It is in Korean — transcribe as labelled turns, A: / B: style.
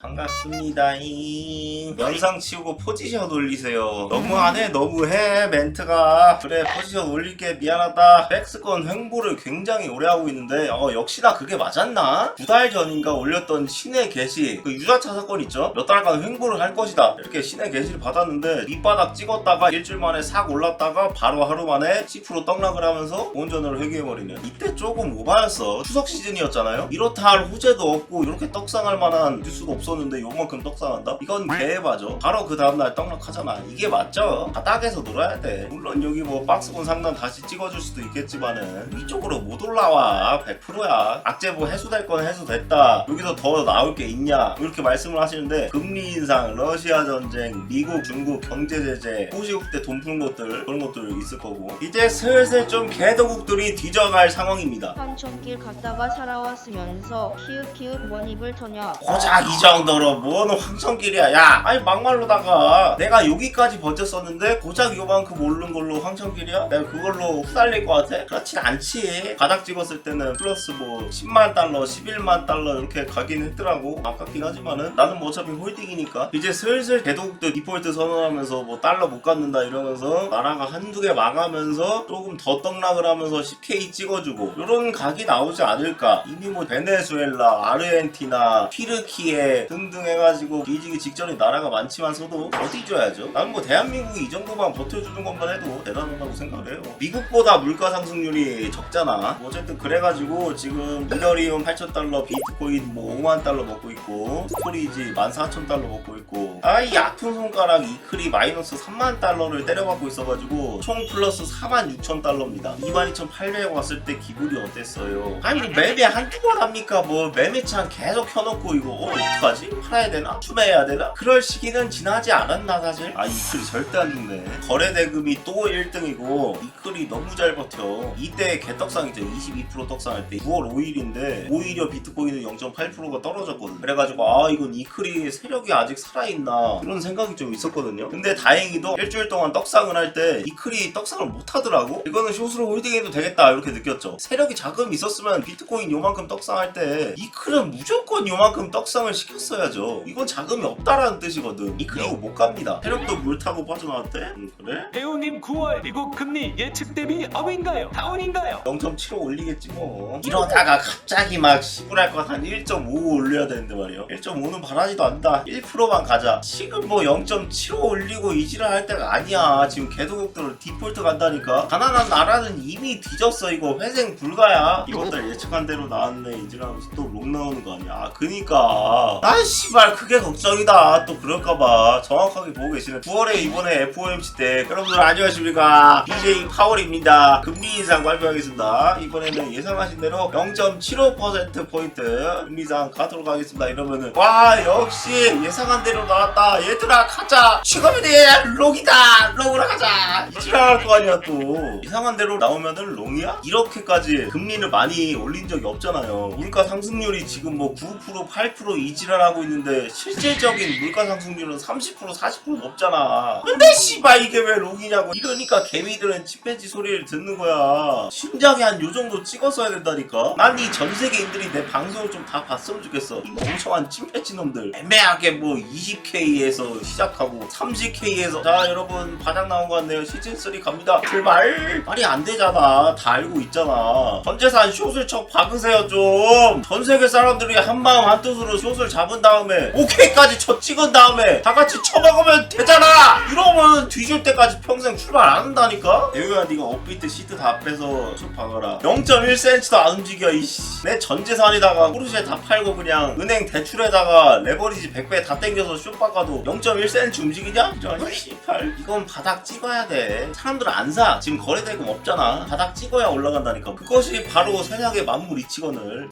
A: 반갑습니다. 잉. 영상 치우고 포지션 올리세요. 너무하네, 너무해, 멘트가. 그래, 포지션 올릴게 미안하다. 백스건 횡보를 굉장히 오래 하고 있는데, 어, 역시나 그게 맞았나? 두 달 전인가 올렸던 신의 게시, 그 유자차 사건 있죠? 몇 달간 횡보를 할 것이다. 이렇게 신의 게시를 받았는데, 밑바닥 찍었다가 일주일 만에 싹 올랐다가 바로 하루 만에 10% 떡락을 하면서 본전을 회귀해버리네. 이때 조금 오바였어. 추석 시즌이었잖아요? 이렇다 할 후제도 없고, 이렇게 떡상할 만한 뉴스도 없 었는데, 요만큼 떡상한다? 이건 개해바죠. 바로 그 다음날 떡락하잖아. 이게 맞죠? 바닥에서 놀아야 돼. 물론 여기 뭐 박스권 상단 다시 찍어줄 수도 있겠지만은, 이쪽으로 못 올라와. 100%야. 악재보 해소될 건 해소됐다. 여기서 더 나올 게 있냐? 이렇게 말씀을 하시는데, 금리 인상, 러시아 전쟁, 미국, 중국 경제 제재, 호시국 때 돈 푼 것들, 그런 것들 있을 거고. 이제 슬슬 좀 개도국들이 뒤져갈 상황입니다.
B: 한천길 갔다가 살아왔으면서 키읔키읔 뭔 입을 터냐
A: 고작 이정 도로 뭔 황천길이야. 야 아니 막말로다가 내가 여기까지 버텼었는데 고작 요만큼 오른 걸로 황천길이야? 내가 그걸로 후달릴 것 같아? 그렇진 않지. 바닥 찍었을 때는 플러스 뭐 10만 달러 11만 달러 이렇게 가긴 했더라고. 아깝긴 하지만은. 나는 뭐 어차피 홀딩이니까. 이제 슬슬 개도국들 디폴트 선언하면서 뭐 달러 못 갖는다 이러면서 나라가 한두 개 망하면서 조금 더 떡락을 하면서 10K 찍어주고 이런 각이 나오지 않을까. 이미 뭐 베네수엘라 아르헨티나 튀르키예 등등 해가지고 뒤지기 직전에 나라가 많지만서도 버티줘야죠? 나는 뭐 대한민국이 이 정도만 버텨주는 것만 해도 대단하다고 생각을 해요. 미국보다 물가 상승률이 적잖아. 뭐 어쨌든 그래가지고 지금 이더리움 8,000달러 비트코인 뭐 5만 달러 먹고 있고 스토리지 14,000달러 먹고 있고 아 이 아픈 손가락 이클이 마이너스 3만 달러를 때려받고 있어가지고 총 플러스 4만 6천 달러입니다. 22,800 왔을 때 기분이 어땠어요? 아니 뭐 매매 한두 번 합니까? 뭐 매매창 계속 켜놓고 이거 어 어떡하지 팔아야 되나? 추매해야 되나? 그럴 시기는 지나지 않았나 사실. 아 이클이 절대 안 죽네. 거래 대금이 또 1등이고 이클이 너무 잘 버텨. 이때 개떡상이죠. 22% 떡상할 때. 9월 5일인데 오히려 비트코인은 0.8%가 떨어졌거든 그래가지고 아 이건 이클이 세력이 아직 살아있나? 그런 생각이 좀 있었거든요. 근데 다행히도 일주일 동안 떡상을 할 때 이클이 떡상을 못하더라고. 이거는 숏으로 홀딩해도 되겠다 이렇게 느꼈죠. 세력이 자금 있었으면 비트코인 요만큼 떡상할 때 이클은 무조건 요만큼 떡상을 시켰어 야죠. 이건 자금이 없다라는 뜻이거든. 이클 이거 못 갑니다. 세력도 물 타고 빠져나왔대? 음, 그래?
C: 배우님 9월 미국 금리 예측 대비 업인가요? 다운인가요?
A: 0.75 올리겠지 뭐. 이러다가 갑자기 막 시불할 것 한 1.5 올려야 되는데 말이야 1.5는 바라지도 않다. 1%만 가자. 지금 뭐 0.75 올리고 이지랄 할 때가 아니야. 지금 개도국들은 디폴트 간다니까. 가난한 나라는 이미 뒤졌어 이거. 회생 불가야. 이것들 예측한 대로 나왔네. 이지랄 하면서 또 롱 나오는 거 아니야. 아 그니까 아 씨발 그게 걱정이다. 또 그럴까봐 정확하게 보고 계시네 9월에 이번에 FOMC 때. 여러분들 안녕하십니까? BJ 파월입니다. 금리 인상 발표하겠습니다. 이번에는 예상하신 대로 0.75%포인트 금리 인상 가도록 하겠습니다. 이러면은 와 역시 예상한 대로 나왔다. 얘들아 가자. 지금이니 롱이다. 롱으로 가자. 이지랄할 거 아니야 또. 예상한 대로 나오면은 롱이야? 이렇게까지 금리를 많이 올린 적이 없잖아요. 물가 상승률이 지금 뭐 9% 8% 이지랄 하고 있는데 실질적인 물가 상승률은 30% 40% 넘잖아. 근데 씨발 이게 왜 롱이냐고. 이러니까 개미들은 침팬지 소리를 듣는 거야. 심장이 한 요 정도 찍었어야 된다니까. 난 이 전 세계인들이 내 방송을 좀 다 봤으면 좋겠어. 이 멍청한 침팬지 놈들. 애매하게 뭐 20K에서 시작하고 30K에서. 자 여러분. 바닥 나온 것 같네요. 시즌 3 갑니다. 출발! 말이 안 되잖아. 다 알고 있잖아. 전재산 쳐 박으세요 좀. 전 세계 사람들이 한 마음 한 뜻으로 숏을 잡은 다음에 오케이까지 쳐 찍은 다음에 다 같이 쳐먹으면 되잖아! 이러면 뒤질 때까지 평생 출발 안 한다니까? 대우야 네가 업비트 시트 다 빼서 숏 박아라. 0.1cm도 안 움직여 이씨. 내 전 재산에다가 포르쉐 다 팔고 그냥 은행 대출에다가 레버리지 100배 다 땡겨서 숏 박아도 0.1cm 움직이냐? 이런 씨발 이건 바닥 찍어야 돼. 사람들은 안사. 지금 거래대금 없잖아. 바닥 찍어야 올라간다니까. 그것이 바로 세상의 만물 이치건을